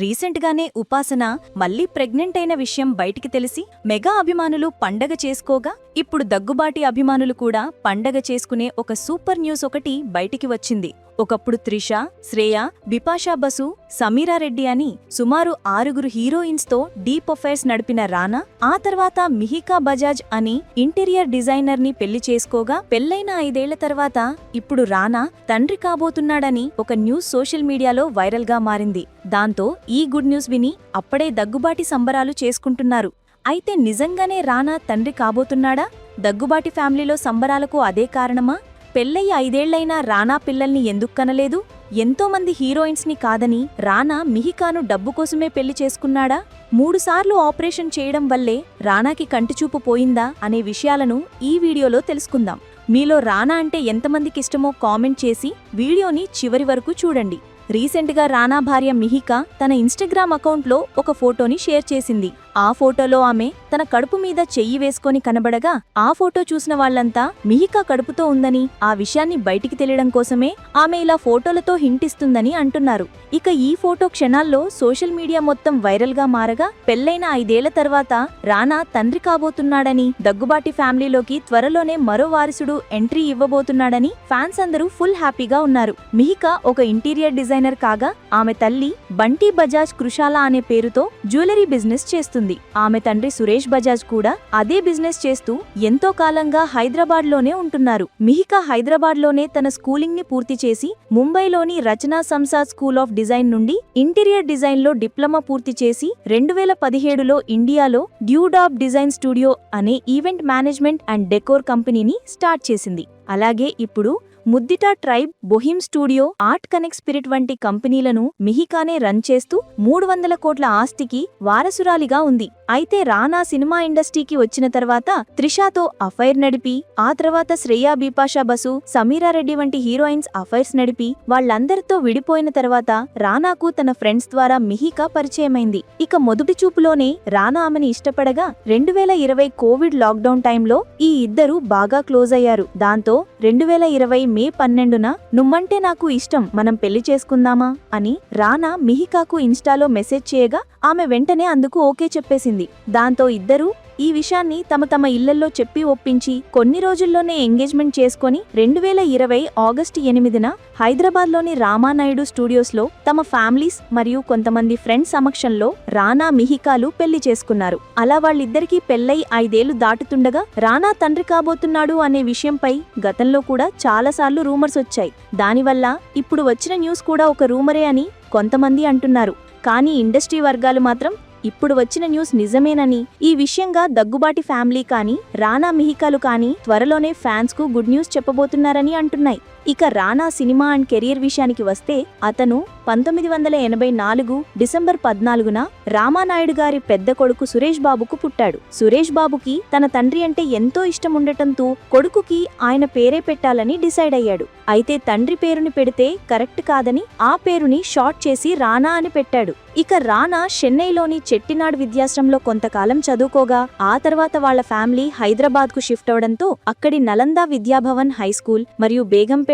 రీసెంట్గానే ఉపాసన మళ్ళీ ప్రెగ్నెంట్ అయిన విషయం బయటికి తెలిసి మెగా అభిమానులు పండగ చేసుకోగా ఇప్పుడు దగ్గుబాటి అభిమానులు కూడా పండగ చేసుకునే ఒక సూపర్ న్యూస్ ఒకటి బయటికి వచ్చింది. ఒకప్పుడు త్రిష శ్రేయ బిపాషా బసు సమీరా రెడ్డి అని సుమారు ఆరుగురు హీరోయిన్స్తో డీప్ అఫైర్స్ నడిపిన రానా ఆ తర్వాత మిహికా బజాజ్ అని ఇంటీరియర్ డిజైనర్ని పెళ్ళి చేసుకోగా పెళ్ళైన ఐదేళ్ళ తర్వాత ఇప్పుడు రానా తండ్రి కాబోతున్నాడని ఒక న్యూస్ సోషల్ మీడియాలో వైరల్గా మారింది. దాంతో ఈ గుడ్ న్యూస్ విని అప్పుడే దగ్గుబాటి సంబరాలు చేసుకుంటున్నారు. అయితే నిజంగానే రానా తండ్రి కాబోతున్నాడా? దగ్గుబాటి ఫ్యామిలీలో సంబరాలకు అదే కారణమా? పెళ్ళయి ఐదేళ్ళైనా రానా పిల్లల్ని ఎందుకు కనలేదు? ఎంతోమంది హీరోయిన్స్ని కాదని రానా మిహికాను డబ్బు కోసమే పెళ్ళి చేసుకున్నాడా? మూడుసార్లు ఆపరేషన్ చేయడం వల్లే రానాకి కంటిచూపు పోయిందా అనే విషయాలను ఈ వీడియోలో తెలుసుకుందాం. మీలో రానా అంటే ఎంతమందికిష్టమో కామెంట్ చేసి వీడియోని చివరి వరకు చూడండి. రీసెంట్గా రానా భార్య మిహికా తన ఇన్స్టాగ్రామ్ అకౌంట్లో ఒక ఫోటోని షేర్ చేసింది. ఆ ఫోటోలో ఆమె తన కడుపు మీద చెయ్యి వేసుకొని కనబడగా ఆ ఫోటో చూసిన వాళ్ళంతా మిహిక కడుపుతో ఉందని ఆ విషయాన్ని బయటికి తెలియడం కోసమే ఆమె ఇలా ఫోటోలతో హింటిస్తుందని అంటున్నారు. ఇక ఈ ఫోటో క్షణాల్లో సోషల్ మీడియా మొత్తం వైరల్గా మారగా పెళ్ళైన ఐదేళ్ళ తర్వాత రానా తండ్రి కాబోతున్నాడని దగ్గుబాటి ఫ్యామిలీలోకి త్వరలోనే మరో వారసుడు ఎంట్రీ ఇవ్వబోతున్నాడని ఫ్యాన్స్ అందరూ ఫుల్ హ్యాపీగా ఉన్నారు. మిహిక ఒక ఇంటీరియర్ డిజైనర్ కాగా ఆమె తల్లి బంటీ బజాజ్ కృషాల అనే పేరుతో జ్యువెలరీ బిజినెస్ చేస్తుంది. ఆమె తండ్రి సురేష్ బజాజ్ కూడా అదే బిజినెస్ చేస్తూ ఎంతో కాలంగా హైదరాబాద్లోనే ఉంటున్నారు. మిహిక హైదరాబాద్లోనే తన స్కూలింగ్ని పూర్తి చేసి ముంబైలోని Rachana Sansad school of design నుండి ఇంటీరియర్ డిజైన్లో డిప్లొమా పూర్తి చేసి రెండు వేల పదిహేడులో ఇండియాలో డ్యూడాబ్ డిజైన్ స్టూడియో అనే ఈవెంట్ మేనేజ్మెంట్ అండ్ డెకోర్ కంపెనీని స్టార్ట్ చేసింది. అలాగే ఇప్పుడు ముద్దిటా ట్రైబ్ బొహిమ్ స్టూడియో ఆర్ట్ కనెక్ట్ స్పిరిట్ వంటి కంపెనీలను మిహికానే రన్ చేస్తూ మూడు వందల కోట్ల ఆస్తికి వారసురాలిగా ఉంది. అయితే రానా సినిమా ఇండస్ట్రీకి వచ్చిన తర్వాత త్రిషాతో అఫైర్ నడిపి ఆ తర్వాత శ్రేయా బీపాషా బసు సమీరా రెడ్డి వంటి హీరోయిన్స్ అఫైర్స్ నడిపి వాళ్ళందరితో విడిపోయిన తర్వాత రానాకు తన ఫ్రెండ్స్ ద్వారా మిహికా పరిచయమైంది. ఇక మొదటి చూపులోనే రానా ఆమెని ఇష్టపడగా రెండు వేల ఇరవై కోవిడ్ లాక్డౌన్ టైంలో ఈ ఇద్దరు బాగా క్లోజ్ అయ్యారు. దాంతో రెండు వేల ఇరవై మే పన్నెండున నుమ్మంటే నాకు ఇష్టం మనం పెళ్ళి చేసుకుందామా అని రానా మిహికాకు ఇన్స్టాలో మెసేజ్ చేయగా ఆమె వెంటనే అందుకు ఓకే చెప్పేసింది. దాంతో ఇద్దరూ ఈ విషయాన్ని తమ తమ ఇళ్ళల్లో చెప్పి ఒప్పించి కొన్ని రోజుల్లోనే ఎంగేజ్మెంట్ చేసుకొని రెండు వేల ఇరవై ఆగస్టు ఎనిమిదిన హైదరాబాద్లోని రామానాయుడు స్టూడియోస్లో తమ ఫ్యామిలీస్ మరియు కొంతమంది ఫ్రెండ్స్ సమక్షంలో రానా మిహికాలు పెళ్ళి చేసుకున్నారు. అలా వాళ్ళిద్దరికీ పెళ్ళై ఐదేళ్ళు దాటుతుండగా రానా తండ్రి కాబోతున్నాడు అనే విషయంపై గతంలో కూడా చాలాసార్లు రూమర్స్ వచ్చాయి. దానివల్ల ఇప్పుడు వచ్చిన న్యూస్ కూడా ఒక రూమరే అని కొంతమంది అంటున్నారు. కానీ ఇండస్ట్రీ వర్గాలు మాత్రం ఇప్పుడు వచ్చిన న్యూస్ నిజమేనని. ఈ విషయంగా దగ్గుబాటి ఫ్యామిలీ కానీ రానా మిహికాలు కానీ త్వరలోనే ఫ్యాన్స్కు గుడ్ న్యూస్ చెప్పబోతున్నారని అంటున్నాయి. ఇక రానా సినిమా అండ్ కెరియర్ విషయానికి వస్తే అతను పంతొమ్మిది వందల ఎనభై నాలుగు డిసెంబర్ పద్నాలుగున రామానాయుడు గారి పెద్ద కొడుకు సురేష్ బాబుకు పుట్టాడు. సురేష్ బాబుకి తన తండ్రి అంటే ఎంతో ఇష్టం ఉండటంతో కొడుకుకి ఆయన పేరే పెట్టాలని డిసైడ్ అయ్యాడు. అయితే తండ్రి పేరుని పెడితే కరెక్ట్ కాదని ఆ పేరుని షార్ట్ చేసి రానా అని పెట్టాడు. ఇక రానా చెన్నైలోని చెట్టినాడు విద్యాశ్రమంలో కొంతకాలం చదువుకోగా ఆ తర్వాత వాళ్ళ ఫ్యామిలీ హైదరాబాద్కు షిఫ్ట్ అవడంతో అక్కడి నలందా విద్యాభవన్ హై స్కూల్ మరియు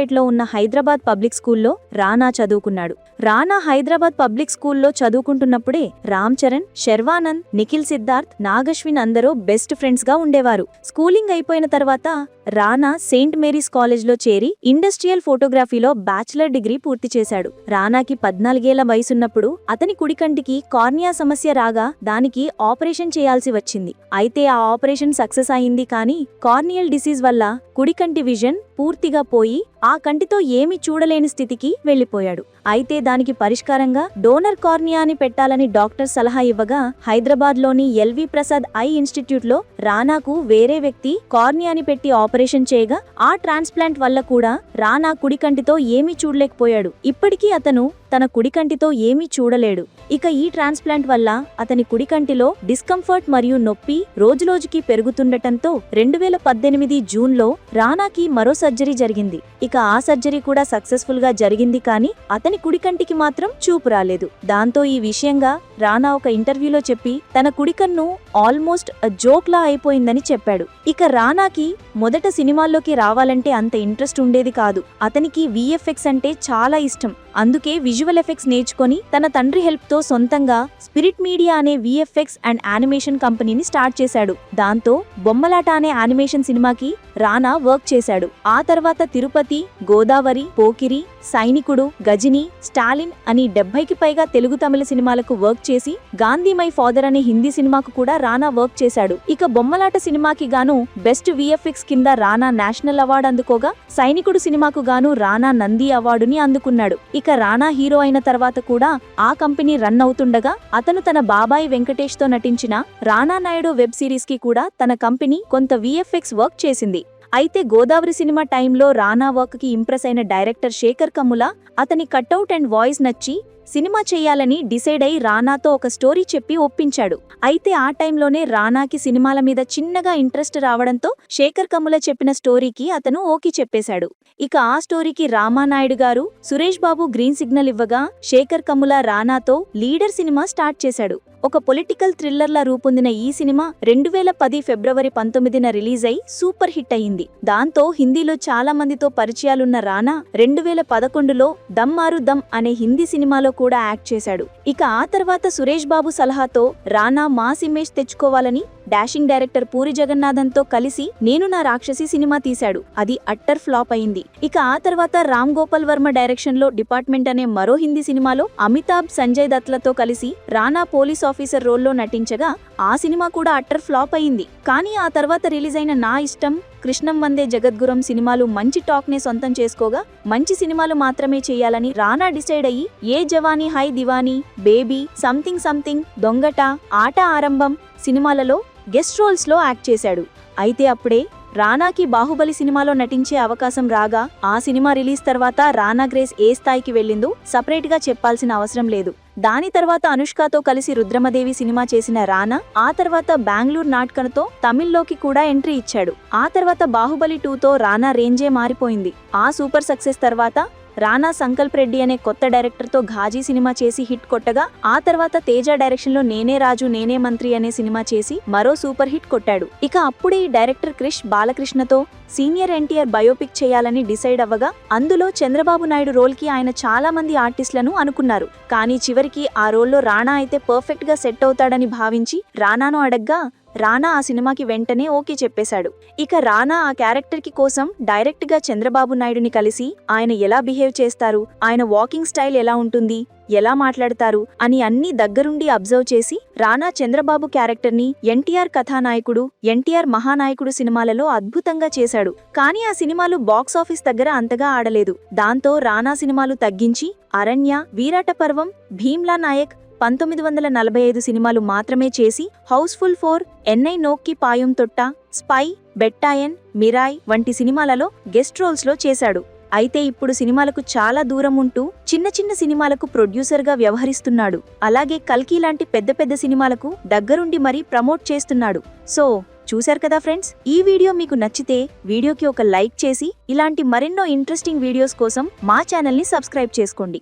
బేగంపేట్లో ఉన్న హైదరాబాద్ పబ్లిక్ స్కూల్లో రానా చదువుకున్నాడు. రానా హైదరాబాద్ పబ్లిక్ స్కూల్లో చదువుకుంటున్నప్పుడే రామ్ చరణ్ శర్వానంద్ నిఖిల్ సిద్ధార్థ్ నాగశ్విన్ అందరూ బెస్ట్ ఫ్రెండ్స్గా ఉండేవారు. స్కూలింగ్ అయిపోయిన తర్వాత రానా సెయింట్ మేరీస్ కాలేజ్లో చేరి ఇండస్ట్రియల్ ఫోటోగ్రఫీలో బ్యాచిలర్ డిగ్రీ పూర్తి చేశాడు. రానాకి పద్నాలుగేళ్ళ వయసున్నప్పుడు అతని కుడికంటికి కార్నియా సమస్య రాగా దానికి ఆపరేషన్ చేయాల్సి వచ్చింది. అయితే ఆ ఆపరేషన్ సక్సెస్ అయింది కానీ కార్నియల్ డిసీజ్ వల్ల కుడికంటి విజన్ పూర్తిగా పోయి ఆ కంటితో ఏమీ చూడలేని స్థితికి వెళ్ళిపోయాడు అయితే దానికి పరిష్కారంగా డోనర్ కార్నియాని పెట్టాలని డాక్టర్ సలహా ఇవ్వగా హైదరాబాద్లోని ఎల్వి ప్రసాద్ ఐ ఇన్స్టిట్యూట్లో రానాకు వేరే వ్యక్తి కార్నియాని పెట్టి ఆపరేషన్ చేయగా ఆ ట్రాన్స్ప్లాంట్ వల్ల కూడా రానా కుడి కంటితో ఏమీ చూడలేకపోయాడు. ఇప్పటికీ అతను తన కుడి కంటితో ఏమీ చూడలేడు. ఇక ఈ ట్రాన్స్ప్లాంట్ వల్ల అతని కుడి కంటిలో డిస్కంఫర్ట్ మరియు నొప్పి రోజురోజుకి పెరుగుతుండటంతో రెండు వేల పద్దెనిమిది జూన్లో రానాకి మరో సర్జరీ జరిగింది. ఇక ఆ సర్జరీ కూడా సక్సెస్ఫుల్గా జరిగింది కానీ అతని కుడి కంటికి మాత్రం చూపు రాలేదు. దాంతో ఈ విషయంగా రానా ఒక ఇంటర్వ్యూలో చెప్పి తన కుడి కన్ను ఆల్మోస్ట్ జోక్ లా అయిపోయిందని చెప్పాడు. ఇక రానాకి మొదట సినిమాల్లోకి రావాలంటే అంత ఇంట్రెస్ట్ ఉండేది కాదు. అతనికి విఎఫ్ఎక్స్ అంటే చాలా ఇష్టం. అందుకే విజువల్ ఎఫెక్ట్స్ నేర్చుకొని తన తండ్రి హెల్ప్తో సొంతంగా స్పిరిట్ మీడియా అనే విఎఫ్ఎక్స్ అండ్ యానిమేషన్ కంపెనీని స్టార్ట్ చేశాడు. దాంతో బొమ్మలాట అనే యానిమేషన్ సినిమాకి రానా వర్క్ చేశాడు. ఆ తర్వాత తిరుపతి గోదావరి పోకిరి సైనికుడు గజిని స్టాలిన్ అని డెబ్బైకి పైగా తెలుగు తమిళ సినిమాలకు వర్క్ చేసి గాంధీ మై ఫాదర్ అనే హిందీ సినిమాకు కూడా రానా వర్క్ చేశాడు. ఇక బొమ్మలాట సినిమాకి గాను బెస్ట్ విఎఫ్ఎక్స్ కింద రానా నేషనల్ అవార్డు అందుకోగా సైనికుడు సినిమాకు గాను రానా నంది అవార్డుని అందుకున్నాడు. ఇక రానా హీరో అయిన తర్వాత కూడా ఆ కంపెనీ రన్ అవుతుండగా అతను తన బాబాయి వెంకటేష్తో నటించిన రానా నాయుడు వెబ్ సిరీస్కి కూడా తన కంపెనీ కొంత విఎఫ్ఎక్స్ వర్క్ చేసింది. అయితే గోదావరి సినిమా టైంలో రానా వర్క్కి ఇంప్రెస్ అయిన డైరెక్టర్ శేఖర్ కమ్ముల అతని కట్అవుట్ అండ్ వాయిస్ నచ్చి సినిమా చేయాలని డిసైడ్ అయి రానాతో ఒక స్టోరీ చెప్పి ఒప్పించాడు. అయితే ఆ టైంలోనే రానాకి సినిమాల మీద చిన్నగా ఇంట్రెస్ట్ రావడంతో శేఖర్ కమ్ముల చెప్పిన స్టోరీకి అతను ఓకే చెప్పేశాడు. ఇక ఆ స్టోరీకి రామానాయుడు గారు సురేష్ బాబు గ్రీన్ సిగ్నల్ ఇవ్వగా శేఖర్ కమ్ముల రానాతో లీడర్ సినిమా స్టార్ట్ చేశాడు. ఒక పొలిటికల్ థ్రిల్లర్లా రూపొందిన ఈ సినిమా రెండు వేల పది ఫిబ్రవరి పంతొమ్మిదిన రిలీజ్ అయి సూపర్ హిట్ అయింది. దాంతో హిందీలో చాలా మందితో పరిచయాలున్న రానా రెండు వేల పదకొండులో దమ్ మారు దమ్ అనే హిందీ సినిమాలో కూడా యాక్ట్ చేశాడు. ఇక ఆ తర్వాత సురేష్ బాబు సలహాతో రానా మాస్ ఇమేజ్ తెచ్చుకోవాలని డాషింగ్ డైరెక్టర్ పూరి జగన్నాథన్తో కలిసి నేను నా రాక్షసి సినిమా తీశాడు. అది అట్టర్ ఫ్లాప్ అయింది. ఇక ఆ తర్వాత రామ్ గోపాల్ వర్మ డైరెక్షన్లో డిపార్ట్మెంట్ అనే మరో హిందీ సినిమాలో అమితాబ్ సంజయ్ దత్లతో కలిసి రానా పోలీస్ ఆఫీసర్ రోల్లో నటించగా ఆ సినిమా కూడా అట్టర్ ఫ్లాప్ అయింది. కానీ ఆ తర్వాత రిలీజ్ అయిన నా ఇష్టం కృష్ణం వందే జగద్గురం సినిమాలు మంచి టాక్నే సొంతం చేసుకోగా మంచి సినిమాలు మాత్రమే చేయాలని రానా డిసైడ్ అయ్యి Yeh Jawaani Hai Deewani baby something something Dongaata Arrambam సినిమాలలో గెస్ట్ రోల్స్లో యాక్ట్ చేశాడు. అయితే అప్పుడే రానాకి బాహుబలి సినిమాలో నటించే అవకాశం రాగా ఆ సినిమా రిలీజ్ తర్వాత రానా గ్రేస్ ఏ స్థాయికి వెళ్ళిందో సపరేట్గా చెప్పాల్సిన అవసరం లేదు. దాని తర్వాత అనుష్కతో కలిసి రుద్రమదేవి సినిమా చేసిన రానా ఆ తర్వాత బెంగళూరు నాటకనతో తమిళ్ళోకి కూడా ఎంట్రీ ఇచ్చాడు. ఆ తర్వాత బాహుబలి టూతో రానా రేంజే మారిపోయింది. ఆ సూపర్ సక్సెస్ తర్వాత రానా సంకల్ప్ రెడ్డి అనే కొత్త డైరెక్టర్తో ఘాజీ సినిమా చేసి హిట్ కొట్టగా ఆ తర్వాత తేజ డైరెక్షన్లో నేనే రాజు నేనే మంత్రి అనే సినిమా చేసి మరో సూపర్ హిట్ కొట్టాడు. ఇక అప్పుడే ఈ డైరెక్టర్ క్రిష్ బాలకృష్ణతో సీనియర్ ఎన్టీఆర్ బయోపిక్ చేయాలని డిసైడ్ అవ్వగా అందులో చంద్రబాబు నాయుడు రోల్కి ఆయన చాలా మంది ఆర్టిస్టులను అనుకున్నారు. కానీ చివరికి ఆ రోల్లో రాణా అయితే పర్ఫెక్ట్గా సెట్ అవుతాడని భావించి రానాను అడగ్గా రానా ఆ సినిమాకి వెంటనే ఓకే చెప్పేశాడు. ఇక రానా ఆ క్యారెక్టర్కి కోసం డైరెక్ట్గా చంద్రబాబు నాయుడుని కలిసి ఆయన ఎలా బిహేవ్ చేస్తారు ఆయన వాకింగ్ స్టైల్ ఎలా ఉంటుంది ఎలా మాట్లాడతారు అని అన్ని దగ్గరుండి అబ్జర్వ్ చేసి రానా చంద్రబాబు క్యారెక్టర్ని ఎన్టీఆర్ కథానాయకుడు ఎన్టీఆర్ మహానాయకుడు సినిమాలలో అద్భుతంగా చేశాడు. కానీ ఆ సినిమాలు బాక్సాఫీస్ దగ్గర అంతగా ఆడలేదు. దాంతో రానా సినిమాలు తగ్గించి అరణ్య వీరాటపర్వం భీమ్లా నాయక్ పంతొమ్మిది వందల నలభై ఐదు సినిమాలు మాత్రమే చేసి Housefull four Enai Noki Paayum Thota Spy Vettaiyan Mirai వంటి సినిమాలలో గెస్ట్ రోల్స్లో చేశాడు. అయితే ఇప్పుడు సినిమాలకు చాలా దూరం ఉంటూ చిన్న చిన్న సినిమాలకు ప్రొడ్యూసర్గా వ్యవహరిస్తున్నాడు. అలాగే కల్కి లాంటి పెద్ద పెద్ద సినిమాలకు దగ్గరుండి మరీ ప్రమోట్ చేస్తున్నాడు. సో చూశారు కదా ఫ్రెండ్స్? ఈ వీడియో మీకు నచ్చితే వీడియోకి ఒక లైక్ చేసి ఇలాంటి మరెన్నో ఇంట్రెస్టింగ్ వీడియోస్ కోసం మా ఛానల్ని సబ్స్క్రైబ్ చేసుకోండి.